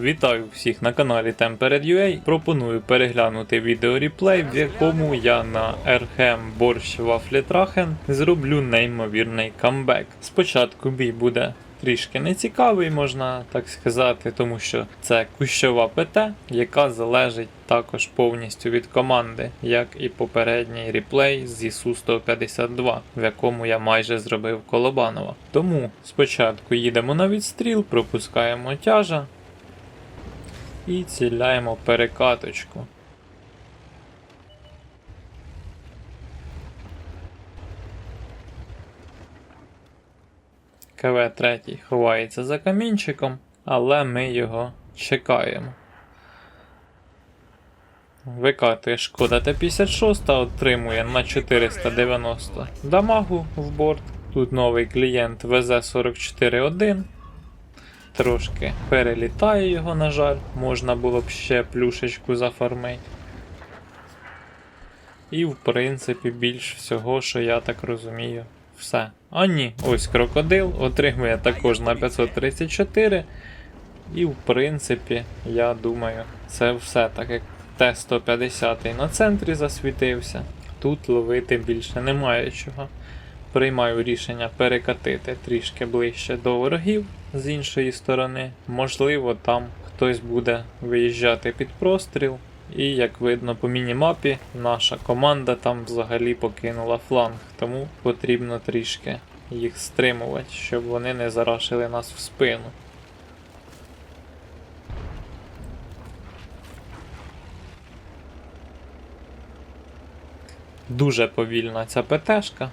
Вітаю всіх на каналі Tempered.ua. Пропоную переглянути відео реплей, в якому я на RHM Борщ Вафлітрахен зроблю неймовірний камбек. Спочатку бій буде трішки нецікавий, можна так сказати, тому що це кущова ПТ, яка залежить також повністю від команди, як і попередній реплей з ісу 152, в якому я майже зробив Колобанова. Тому спочатку їдемо на відстріл, пропускаємо тяжа і ціляємо перекаточку. КВ-3 ховається за камінчиком, але ми його чекаємо. Викатує шкода Т-56, отримує на 490 дамагу в борт. Тут новий клієнт ВЗ-44-1. Трошки перелітає його, на жаль, можна було б ще плюшечку зафармити. І в принципі більш всього, що я так розумію, все. А ні, ось крокодил отримує також на 534. І в принципі, я думаю, це все так як Т-150 на центрі засвітився. Тут ловити більше немає чого. Приймаю рішення перекатити трішки ближче до ворогів з іншої сторони. Можливо, там хтось буде виїжджати під простріл. І як видно по мінімапі, наша команда там взагалі покинула фланг, тому потрібно трішки їх стримувати, щоб вони не зарашили нас в спину. Дуже повільна ця ПТшка.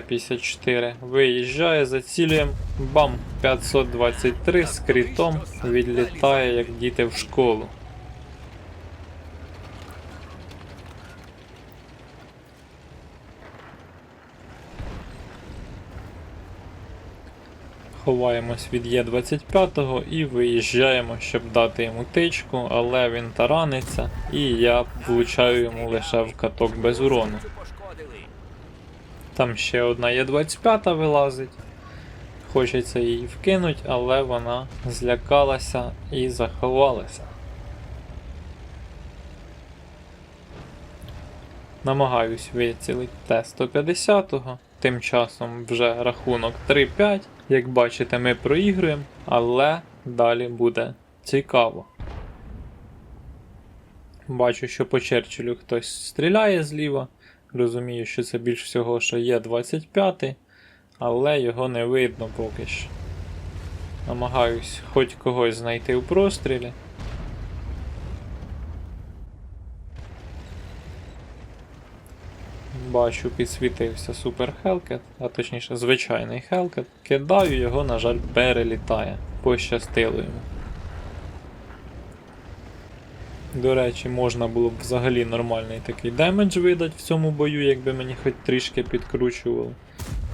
Т-54 виїжджає, зацілюємо. Бам! 523 з крітом відлітає, як діти в школу. Ховаємось від Є25 і виїжджаємо, щоб дати йому тичку, але він тараниться, і я влучаю йому лише в каток без урону. Там ще одна Є25 вилазить. Хочеться її вкинуть, але вона злякалася і заховалася. Намагаюсь вицілити Т-150, тим часом вже рахунок 3-5. Як бачите, ми проігруємо, але далі буде цікаво. Бачу, що по Черчиллю хтось стріляє зліва. Розумію, що це більш всього, що є 25, але його не видно поки що. Намагаюсь хоч когось знайти у прострілі. Бачу, підсвітився супер Хелкет, а точніше звичайний Хелкет. Кидаю його, на жаль, перелітає. Пощастило йому. До речі, можна було б взагалі нормальний такий демедж видати в цьому бою, якби мені хоч трішки підкручували.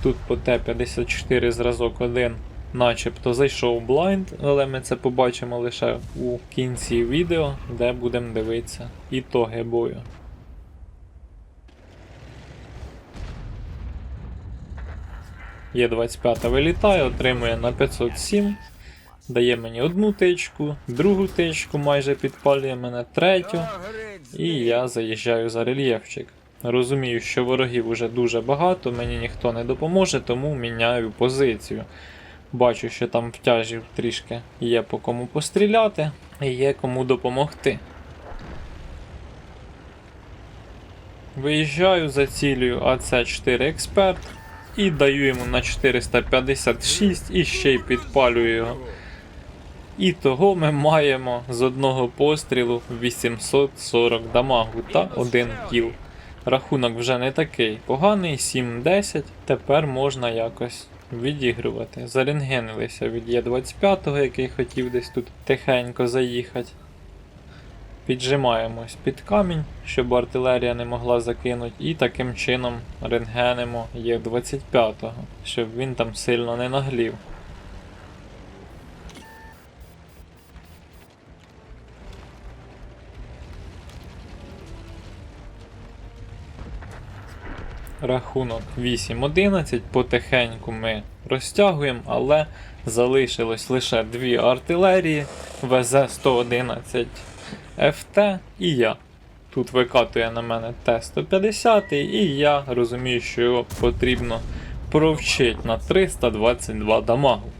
Тут по Т-54 зразок 1 начебто зайшов блайнд, але ми це побачимо лише у кінці відео, де будемо дивитися ітоги бою. Є 25 вилітає, отримує на 507. Дає мені одну тичку, другу тичку майже підпалює мене третю. І я заїжджаю за рельєфчик. Розумію, що ворогів уже дуже багато, мені ніхто не допоможе, тому міняю позицію. Бачу, що там втяжів трішки є по кому постріляти і є кому допомогти. Виїжджаю, зацілюю АЦ4 експерт і даю йому на 456 і ще й підпалюю його. І того ми маємо з одного пострілу 840 дамагу та 1 кіл. Рахунок вже не такий поганий, 7-10. Тепер можна якось відігрувати. Зарентгенилися від Є25, який хотів десь тут тихенько заїхати. Піджимаємось під камінь, щоб артилерія не могла закинути, і таким чином рентгенимо Є25, щоб він там сильно не наглів. Рахунок 8-11. Потихеньку ми розтягуємо, але залишилось лише дві артилерії ВЗ-111 ФТ і я. Тут викатує на мене Т-150, і я розумію, що його потрібно провчити на 322 дамагу.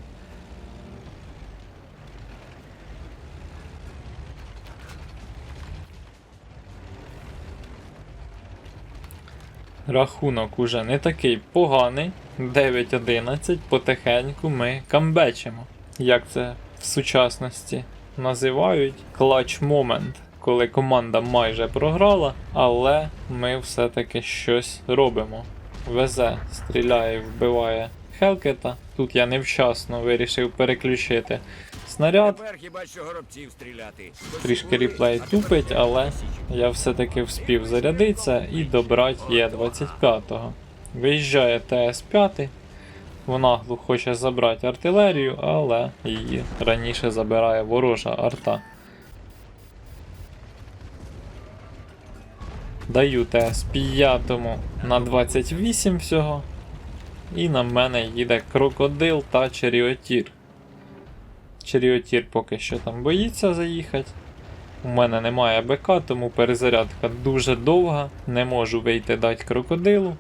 Рахунок уже не такий поганий. 9-11 потихеньку ми камбечимо. Як це в сучасності називають клач момент, коли команда майже програла, але ми все-таки щось робимо. Везе, стріляє, вбиває Хелкета. Тут я невчасно вирішив переключити снаряд. Тепер хіба що горобців стріляти. Трішки реплей тупить, але я все-таки вспів зарядитися і добрати є 25-го. Виїжджає ТС-5. В наглу хоче забрати артилерію, але її раніше забирає ворожа арта. Даю ТС-5 на 28 всього. І на мене їде крокодил та черіотір. Черіотір поки що там боїться заїхати. У мене немає БК, тому перезарядка дуже довга. Не можу вийти дати крокодилу.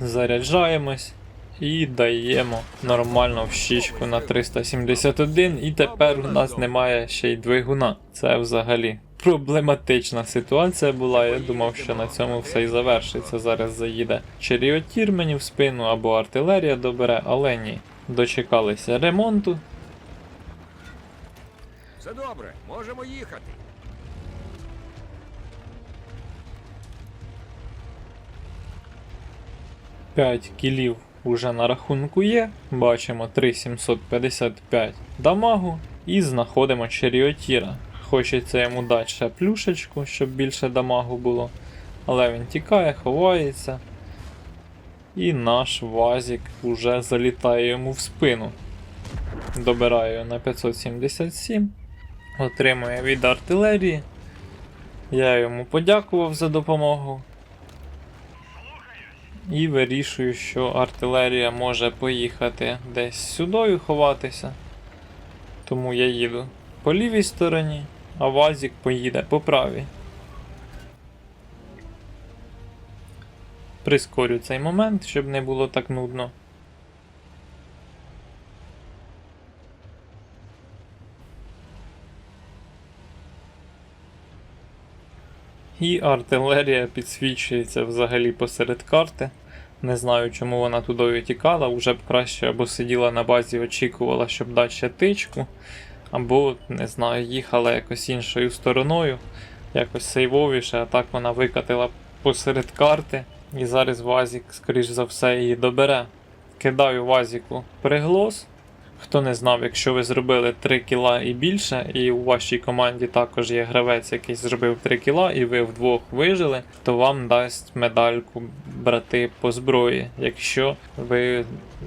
Заряджаємось і даємо нормально в щічку на 371. І тепер у нас немає ще й двигуна. Це взагалі проблематична ситуація була. Я думав, що на цьому все і завершиться. Зараз заїде черіотір мені в спину або артилерія добере, але ні. Дочекалися ремонту. Все добре, можемо їхати. П'ять кілів уже на рахунку є. Бачимо 3755 дамагу і знаходимо Черіотіра. Хочеться йому дати ще плюшечку, щоб більше дамагу було. Але він тікає, ховається. І наш вазік уже залітає йому в спину. Добираю на 577. Отримує від артилерії. Я йому подякував за допомогу. І вирішую, що артилерія може поїхати десь сюдою ховатися. Тому я їду по лівій стороні, а Вазік поїде по правій. Прискорю цей момент, щоб не було так нудно. І артилерія підсвічується взагалі посеред карти. Не знаю, чому вона туди тікала, вже б краще або сиділа на базі, очікувала, щоб ще тичку, або, не знаю, їхала якось іншою стороною, якось сейвовіше, а так вона викатила посеред карти. І зараз Вазік, скоріш за все, її добере. Кидаю Вазіку приглос. Хто не знав, якщо ви зробили 3 кіла і більше, і у вашій команді також є гравець, який зробив 3 кіла, і ви вдвох вижили, то вам дасть медальку брати по зброї, якщо ви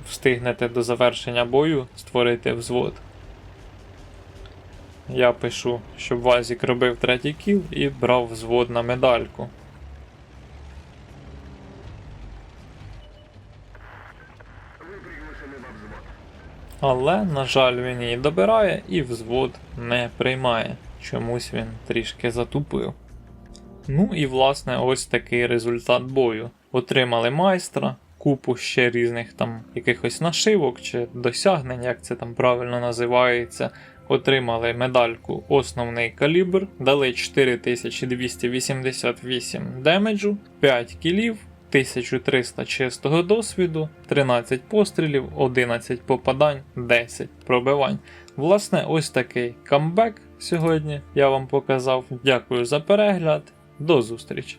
встигнете до завершення бою створити взвод. Я пишу, щоб Вазік робив третій кіл і брав взвод на медальку. Але, на жаль, він її добирає і взвод не приймає. Чомусь він трішки затупив. Ну і власне ось такий результат бою. Отримали майстра, купу ще різних там якихось нашивок чи досягнень, як це там правильно називається. Отримали медальку основний калібр, дали 4288 демеджу, 5 кілів, 1300 чистого досвіду, 13 пострілів, 11 попадань, 10 пробивань. Власне, ось такий камбек сьогодні я вам показав. Дякую за перегляд. До зустрічі!